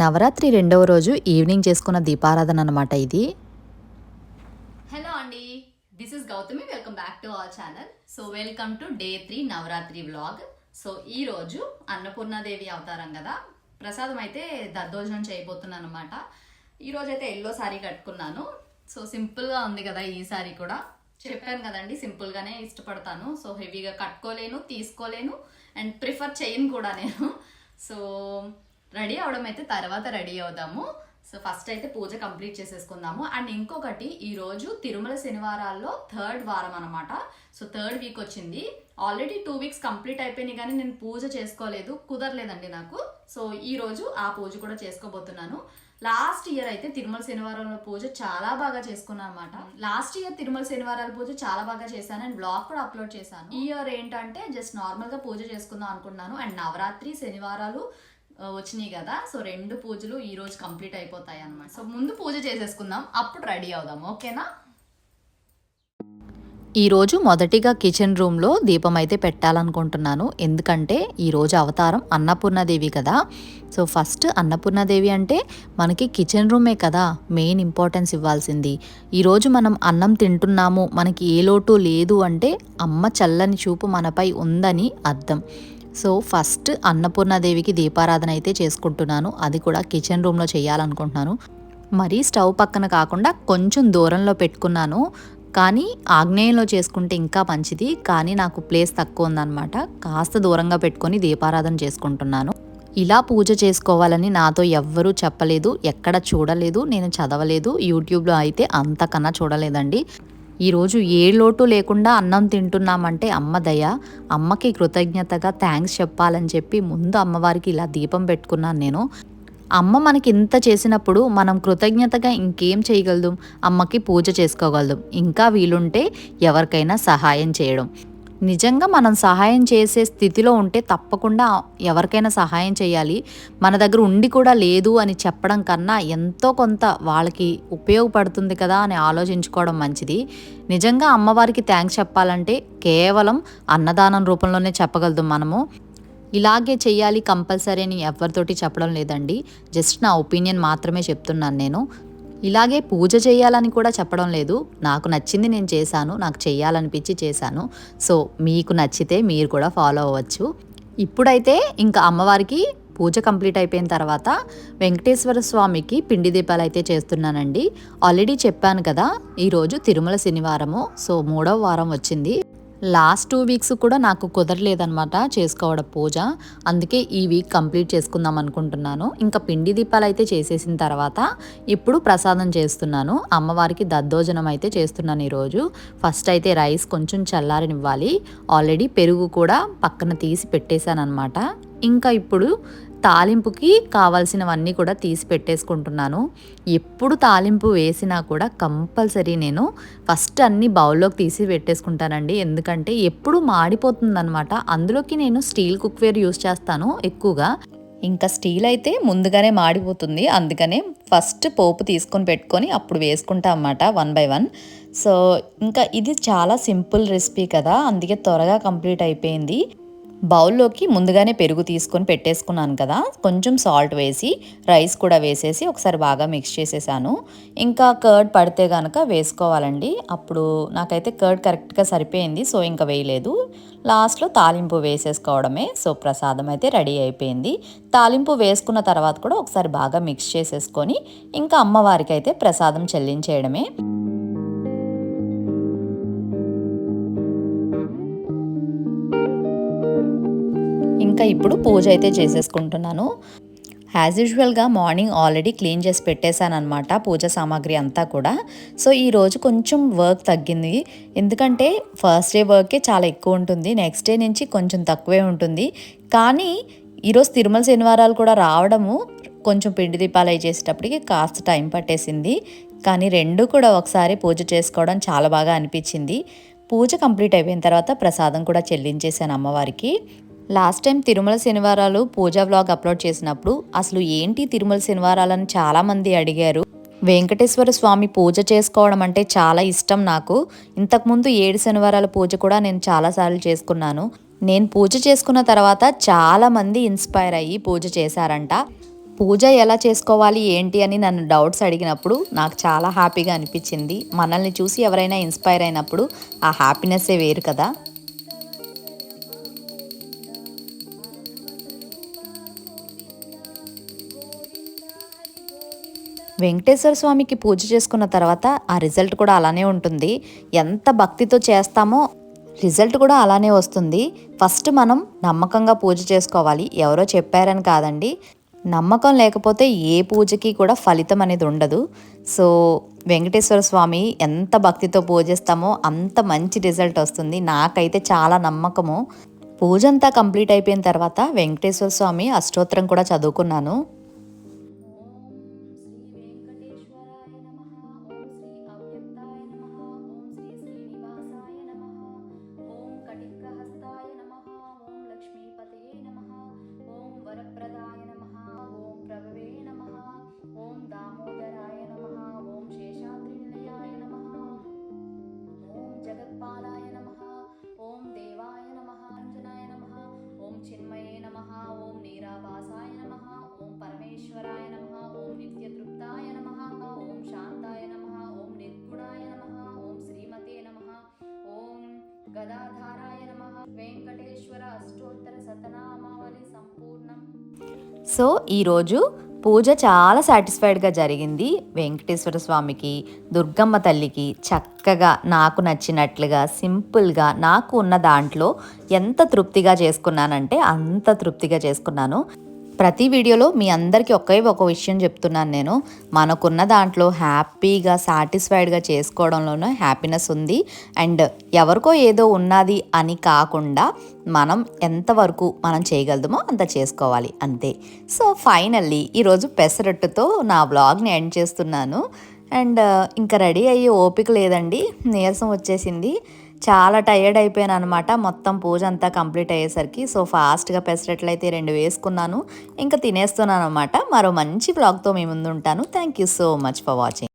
నవరాత్రి రెండవ రోజు ఈవినింగ్ చేసుకున్న దీపారాధన అనమాట ఇది. హలో అండి. This is Gautami welcome back to our channel so welcome to day three Navaratri vlog so ఈ రోజు అన్నపూర్ణాదేవి అవతారం కదా. ప్రసాదం అయితే దద్దోజనం చేయబోతున్నాను అనమాట ఈరోజు అయితే ఎల్లో సారీ కట్టుకున్నాను. సో సింపుల్గా ఉంది కదా ఈ సారీ కూడా. చెప్పాను కదండి సింపుల్గానే ఇష్టపడతాను. సో హెవీగా కట్టుకోలేను తీసుకోలేను అండ్ ప్రిఫర్ చేయను కూడా నేను. సో రెడీ అవడం అయితే తర్వాత రెడీ అవుదాము. సో ఫస్ట్ అయితే పూజ కంప్లీట్ చేసేసుకుందాము. అండ్ ఇంకొకటి ఈరోజు తిరుమల శనివారాల్లో థర్డ్ వారం అనమాట సో థర్డ్ వీక్ వచ్చింది. ఆల్రెడీ టూ వీక్స్ కంప్లీట్ అయిపోయినాయి కానీ నేను పూజ చేసుకోలేదు. కుదరలేదండి నాకు. సో ఈ రోజు ఆ పూజ కూడా చేసుకోబోతున్నాను. లాస్ట్ ఇయర్ అయితే తిరుమల శనివారంలో పూజ చాలా బాగా చేసుకున్నాను అనమాట లాస్ట్ ఇయర్ తిరుమల శనివారాల పూజ చాలా బాగా చేశాను అండ్ బ్లాగ్ కూడా అప్లోడ్ చేశాను. ఈ ఇయర్ ఏంటంటే జస్ట్ నార్మల్గా పూజ చేసుకుందాం అనుకున్నాను అండ్ నవరాత్రి శనివారాలు వచ్చినాయి కదా. సో రెండు పూజలు ఈ రోజు కంప్లీట్ అయిపోతాయి అనమాట సో ముందు పూజ చేసేసుకుందాం. అప్పుడు రెడీ అవుదాం. ఓకేనా? ఈరోజు మొదటిగా కిచెన్ రూమ్లో దీపం అయితే పెట్టాలనుకుంటున్నాను. ఎందుకంటే ఈరోజు అవతారం అన్నపూర్ణదేవి కదా. సో ఫస్ట్ అన్నపూర్ణదేవి అంటే మనకి కిచెన్ రూమే కదా మెయిన్ ఇంపార్టెన్స్ ఇవ్వాల్సింది. ఈరోజు మనం అన్నం తింటున్నాము. మనకి ఏ లోటు లేదు అంటే అమ్మ చల్లని చూపు మనపై ఉందని అర్థం. సో ఫస్ట్ అన్నపూర్ణాదేవికి దీపారాధన అయితే చేసుకుంటున్నాను. అది కూడా కిచెన్ రూమ్లో చేయాలనుకుంటున్నాను. మరీ స్టవ్ పక్కన కాకుండా కొంచెం దూరంలో పెట్టుకున్నాను. కానీ ఆగ్నేయంలో చేసుకుంటే ఇంకా మంచిది. కానీ నాకు ప్లేస్ తక్కువ ఉందన్నమాట. కాస్త దూరంగా పెట్టుకొని దీపారాధన చేసుకుంటున్నాను. ఇలా పూజ చేసుకోవాలని నాతో ఎవ్వరూ చెప్పలేదు. ఎక్కడ చూడలేదు. నేను చదవలేదు. యూట్యూబ్లో అయితే అంతకన్నా చూడలేదండి. ఈరోజు ఏ లోటు లేకుండా అన్నం తింటున్నామంటే అమ్మ దయ. అమ్మకి కృతజ్ఞతగా థ్యాంక్స్ చెప్పాలని చెప్పి ముందు అమ్మవారికి ఇలా దీపం పెట్టుకున్నాను నేను. అమ్మ మనకి ఇంత చేసినప్పుడు మనం కృతజ్ఞతగా ఇంకేం చేయగలదు? అమ్మకి పూజ చేసుకోగలదు. ఇంకా వీలుంటే ఎవరికైనా సహాయం చేయడం. నిజంగా మనం సహాయం చేసే స్థితిలో ఉంటే తప్పకుండా ఎవరికైనా సహాయం చేయాలి. మన దగ్గర ఉండి కూడా లేదు అని చెప్పడం కన్నా ఎంతో కొంత వాళ్ళకి ఉపయోగపడుతుంది కదా అని ఆలోచించుకోవడం మంచిది. నిజంగా అమ్మవారికి థ్యాంక్స్ చెప్పాలంటే కేవలం అన్నదానం రూపంలోనే చెప్పగలదు మనము. ఇలాగే చేయాలి కంపల్సరీ అని ఎవరితోటి చెప్పడం లేదండి. జస్ట్ నా ఒపీనియన్ మాత్రమే చెప్తున్నాను నేను. ఇలాగే పూజ చేయాలని కూడా చెప్పడం లేదు. నాకు నచ్చింది నేను చేశాను నాకు చేయాలనిపించి చేశాను. సో మీకు నచ్చితే మీరు కూడా ఫాలో అవ్వచ్చు. ఇప్పుడైతే ఇంకా అమ్మవారికి పూజ కంప్లీట్ అయిపోయిన తర్వాత వెంకటేశ్వర స్వామికి పిండి దీపాలు అయితే చేస్తున్నానండి. ఆల్రెడీ చెప్పాను కదా ఈరోజు తిరుమల శనివారము. సో మూడవ వారం వచ్చింది. లాస్ట్ టూ వీక్స్ కూడా నాకు కుదరలేదనమాట చేసుకోవడం పూజ. అందుకే ఈ వీక్ కంప్లీట్ చేసుకుందాం అనుకుంటున్నాను. ఇంకా పిండి దీపాలు అయితే చేసేసిన తర్వాత ఇప్పుడు ప్రసాదం చేస్తున్నాను. అమ్మవారికి దద్దోజనం అయితే చేస్తున్నాను ఈరోజు. ఫస్ట్ అయితే రైస్ కొంచెం చల్లారనివ్వాలి. ఆల్రెడీ పెరుగు కూడా పక్కన తీసి పెట్టేశాను అనమాట ఇంకా ఇప్పుడు తాలింపుకి కావాల్సినవన్నీ కూడా తీసి పెట్టేసుకుంటున్నాను. ఎప్పుడు తాలింపు వేసినా కూడా కంపల్సరీ నేను ఫస్ట్ అన్ని బౌల్లోకి తీసి పెట్టేసుకుంటానండి. ఎందుకంటే ఎప్పుడు మాడిపోతుందనమాట అందులోకి నేను స్టీల్ కుక్వేర్ యూస్ చేస్తాను ఎక్కువగా. ఇంకా స్టీల్ అయితే ముందుగానే మాడిపోతుంది. అందుకనే ఫస్ట్ పోపు తీసుకొని పెట్టుకొని అప్పుడు వేసుకుంటాం అన్నమాట వన్ బై వన్. సో ఇంకా ఇది చాలా సింపుల్ రెసిపీ కదా. అందుకే త్వరగా కంప్లీట్ అయిపోయింది. బౌల్లోకి ముందుగానే పెరుగు తీసుకొని పెట్టేసుకున్నాను కదా. కొంచెం సాల్ట్ వేసి రైస్ కూడా వేసేసి ఒకసారి బాగా మిక్స్ చేసేసాను. ఇంకా కర్డ్ పడితే కనుక వేసుకోవాలండి. అప్పుడు నాకైతే కర్డ్ కరెక్ట్గా సరిపోయింది సో ఇంకా వేయలేదు. లాస్ట్లో తాలింపు వేసేసుకోవడమే సో ప్రసాదం అయితే రెడీ అయిపోయింది. తాలింపు వేసుకున్న తర్వాత కూడా ఒకసారి బాగా మిక్స్ చేసేసుకొని ఇంకా అమ్మవారికి అయితే ప్రసాదం చెల్లించేయడమే. ఇప్పుడు పూజ అయితే చేసేసుకుంటున్నాను. యాజ్ యూజువల్గా మార్నింగ్ ఆల్రెడీ క్లీన్ చేసి పెట్టేశాను అనమాట పూజ సామాగ్రి అంతా కూడా. సో ఈరోజు కొంచెం వర్క్ తగ్గింది. ఎందుకంటే ఫస్ట్ డే వర్కే చాలా ఎక్కువ ఉంటుంది. నెక్స్ట్ డే నుంచి కొంచెం తక్కువే ఉంటుంది. కానీ ఈరోజు తిరుమల శనివారాలు కూడా రావడము కొంచెం పిండి దీపాలు అవి చేసేటప్పటికి కాస్త టైం పట్టేసింది. కానీ రెండు కూడా ఒకసారి పూజ చేసుకోవడం చాలా బాగా అనిపించింది. పూజ కంప్లీట్ అయిపోయిన తర్వాత ప్రసాదం కూడా చెల్లించేశాను అమ్మవారికి. లాస్ట్ టైం తిరుమల శనివారాలు పూజా వ్లాగ్ అప్లోడ్ చేసినప్పుడు అసలు ఏంటి తిరుమల శనివారాలని చాలామంది అడిగారు. వెంకటేశ్వర స్వామి పూజ చేసుకోవడం అంటే చాలా ఇష్టం నాకు. ఇంతకుముందు ఏడు శనివారాల పూజ కూడా నేను చాలాసార్లు చేసుకున్నాను. నేను పూజ చేసుకున్న తర్వాత చాలామంది ఇన్స్పైర్ అయ్యి పూజ చేశారంట. పూజ ఎలా చేసుకోవాలి ఏంటి అని నన్ను డౌట్స్ అడిగినప్పుడు నాకు చాలా హ్యాపీగా అనిపించింది. మనల్ని చూసి ఎవరైనా ఇన్స్పైర్ అయినప్పుడు ఆ హ్యాపీనెస్సే వేరు కదా. వెంకటేశ్వర స్వామికి పూజ చేసుకున్న తర్వాత ఆ రిజల్ట్ కూడా అలానే ఉంటుంది. ఎంత భక్తితో చేస్తామో రిజల్ట్ కూడా అలానే వస్తుంది. ఫస్ట్ మనం నమ్మకంగా పూజ చేసుకోవాలి. ఎవరో చెప్పారని కాదండి. నమ్మకం లేకపోతే ఏ పూజకి కూడా ఫలితం అనేది ఉండదు. సో వెంకటేశ్వర స్వామి ఎంత భక్తితో పూజిస్తామో అంత మంచి రిజల్ట్ వస్తుంది. నాకైతే చాలా నమ్మకము. పూజ అంతా కంప్లీట్ అయిపోయిన తర్వాత వెంకటేశ్వర స్వామి అష్టోత్తరం కూడా చదువుకున్నాను. గదాధారాయ నమ. వెంకటేశ్వర అష్టోత్తర సంపూర్ణం. సో ఈరోజు పూజ చాలా సాటిస్ఫైడ్గా జరిగింది. వెంకటేశ్వర స్వామికి దుర్గమ్మ తల్లికి చక్కగా నాకు నచ్చినట్లుగా సింపుల్గా నాకు ఉన్న దాంట్లో ఎంత తృప్తిగా చేసుకున్నానంటే అంత తృప్తిగా చేసుకున్నాను. ప్రతి వీడియోలో మీ అందరికీ ఒకే ఒక విషయం చెప్తున్నాను నేను. మనకున్న దాంట్లో హ్యాపీగా సాటిస్ఫైడ్గా చేసుకోవడంలోనూ హ్యాపీనెస్ ఉంది. అండ్ ఎవరికో ఏదో ఉన్నది అని కాకుండా మనం ఎంతవరకు మనం చేయగలదుమో అంత చేసుకోవాలి. అంతే. సో ఫైనల్లీ ఈరోజు పెసరట్టుతో నా బ్లాగ్ని ఎండ్ చేస్తున్నాను. అండ్ ఇంకా రెడీ అయ్యే ఓపిక లేదండి. నీరసం వచ్చేసింది. చాలా టైర్డ్ అయిపోయాను అనమాట మొత్తం పూజ అంతా కంప్లీట్ అయ్యేసరికి. సో ఫాస్ట్గా పెసరట్లు అయితే రెండు వేసుకున్నాను. ఇంకా తినేస్తున్నాను అనమాట మరో మంచి బ్లాగ్తో మీ ముందు ఉంటాను thank you so much for watching